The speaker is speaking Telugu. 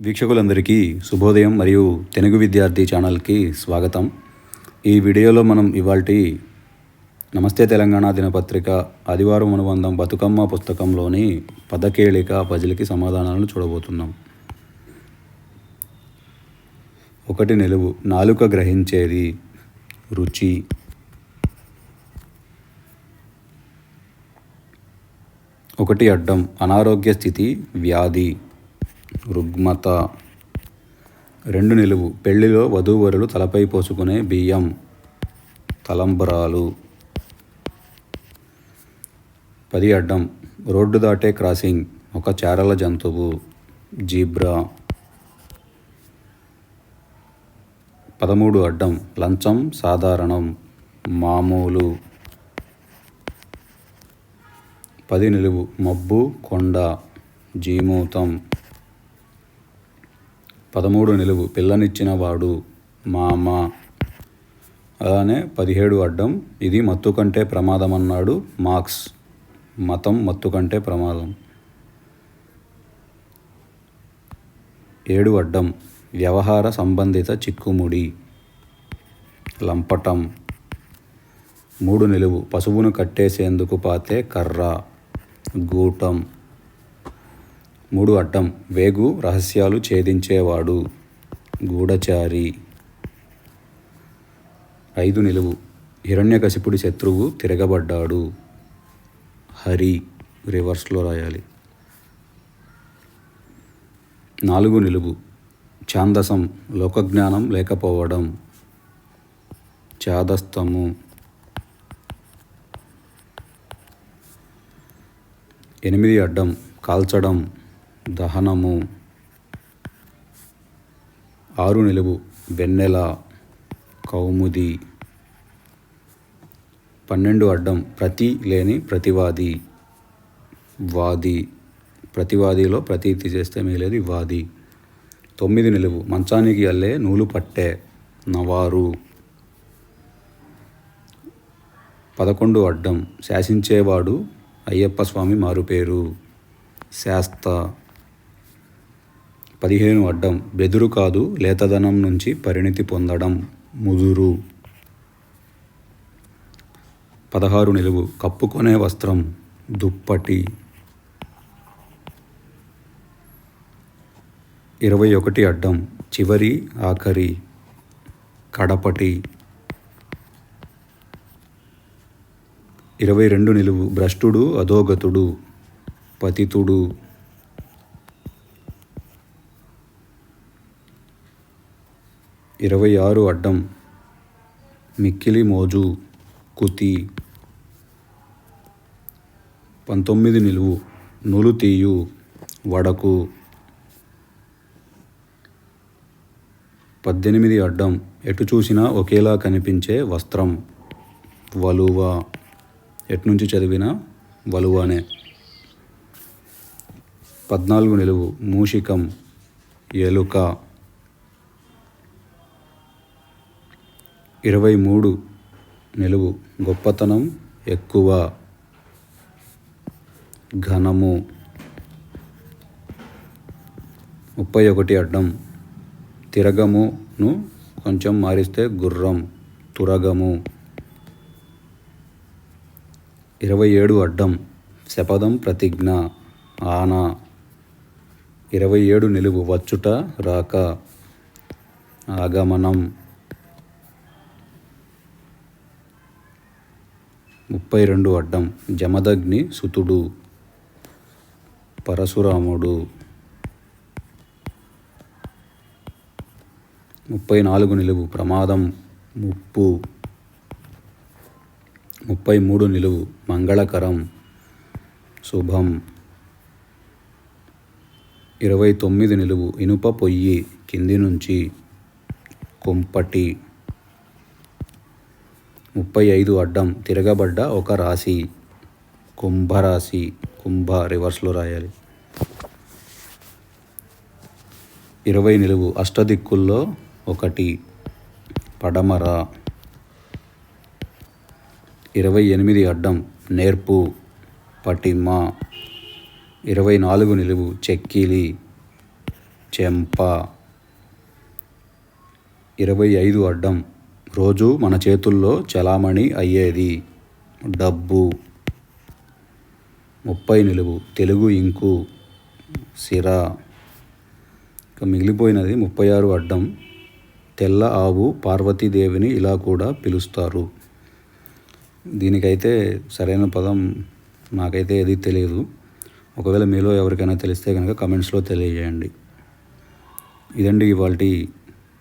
వీక్షకులందరికీ శుభోదయం మరియు తెలుగు విద్యార్థి ఛానల్కి స్వాగతం. ఈ వీడియోలో మనం ఇవాల్టి నమస్తే తెలంగాణ దినపత్రిక ఆదివారం అనుబంధం బతుకమ్మ పుస్తకంలోని పదకేళిక పజిల్కి సమాధానాలను చూడబోతున్నాం. ఒకటి నిలువు నాలుక గ్రహించేది రుచి. ఒకటి అడ్డం అనారోగ్య స్థితి వ్యాధి. రుగ్మత. రెండు నిలువు. పెళ్ళిలో వధూవరులు తలపై పోసుకునే బియ్యం. తలంబరాలు. పది అడ్డం. రోడ్డు దాటే క్రాసింగ్. ఒక చారల జంతువు. జీబ్రా. పదమూడు అడ్డం. లంచం సాధారణం. మామూలు. పది నిలువు. మబ్బు కొండ. జీమూతం. పదమూడు నిలువు. పిల్లనిచ్చిన వాడు మామ అలానే పదిహేడు అడ్డం. ఇది మత్తు కంటే ప్రమాదం అన్నాడు మార్క్స్. మతం మత్తు కంటే ప్రమాదం. ఏడు అడ్డం. వ్యవహార సంబంధిత చిక్కుముడి. లంపటం. మూడు నిలువు. పశువును కట్టేసేందుకు పాతే కర్ర. గూటం. మూడు అడ్డం వేగు రహస్యాలు ఛేదించేవాడు. గూఢచారి. ఐదు నిలువు. హిరణ్యకశిపుడి శత్రువు తిరగబడ్డాడు. హరి రివర్స్లో రాయాలి. నాలుగు నిలువు. ఛాందసం లోకజ్ఞానం లేకపోవడం. చాదస్తము ఎనిమిది అడ్డం. కాల్చడం. దహనము. ఆరు నిలువు వెన్నెల కౌముది. పన్నెండు అడ్డం ప్రతి లేని ప్రతివాది. వాది. ప్రతివాదిలో ప్రతి తీసేస్తే మిగిలేది వాది. తొమ్మిది నిలువు మంచానికి అల్లే నూలు పట్టే నవారు. పదకొండు అడ్డం శాసించేవాడు అయ్యప్ప స్వామి మారుపేరు. శాస్త పదిహేను అడ్డం. బెదురు కాదు లేతదనం నుంచి పరిణితి పొందడం ముదురు. పదహారు నిలువు. కప్పుకొనే వస్త్రం దుప్పటి. ఇరవై ఒకటి అడ్డం. చివరి ఆఖరి. కడపటి. ఇరవై రెండు నిలువు. భ్రష్టుడు అధోగతుడు పతితుడు. ఇరవై ఆరు అడ్డం మిక్కిలి మోజు కుతి పంతొమ్మిది నిలువు నులు తీయు వడకు పద్దెనిమిది అడ్డం ఎటు చూసినా ఒకేలా కనిపించే వస్త్రం వలువ. ఎట్నుంచి చదివినా వలువనే. పద్నాలుగు నిలువు మూషికం ఎలుక. ఇరవై మూడు నిలువు గొప్పతనం ఎక్కువ. ఘనము. ముప్పై ఒకటి అడ్డం. తిరగమును కొంచెం మారిస్తే గుర్రం తురగము. ఇరవై ఏడు అడ్డం. శపథం ప్రతిజ్ఞ ఆన. ఇరవై ఏడు నిలువు వచ్చుట రాక. ఆగమనం. ముప్పై రెండు అడ్డం జమదగ్ని సుతుడు పరశురాముడు. ముప్పై నాలుగు నిలువు ప్రమాదం ముప్పు. ముప్పై మూడు నిలువు మంగళకరం శుభం. ఇరవై తొమ్మిది నిలువు ఇనుప పొయ్యి కింది నుంచి కుంపటి. ముప్పై ఐదు అడ్డం తిరగబడ్డ ఒక రాశి. కుంభరాశి. కుంభ రివర్స్లో రాయాలి. ఇరవై నిలువు అష్టదిక్కుల్లో ఒకటి. పడమర. ఇరవై ఎనిమిది అడ్డం నేర్పు. పటిమ. ఇరవై నాలుగు నిలువు చెక్కిలి. చెంప. ఇరవై ఐదు అడ్డం రోజు మన చేతుల్లో చలామణి అయ్యేది. డబ్బు. ముప్పై నిలువు. తెలుగు ఇంకు. సిరా. ఇక మిగిలిపోయినది ముప్పై ఆరు అడ్డం. తెల్ల ఆవు పార్వతీదేవిని ఇలా కూడా పిలుస్తారు. దీనికైతే సరైన పదం నాకైతే ఏది తెలియదు ఒకవేళ మీలో ఎవరికైనా తెలిస్తే కనుక కమెంట్స్లో తెలియజేయండి. ఇదండి ఇవాళ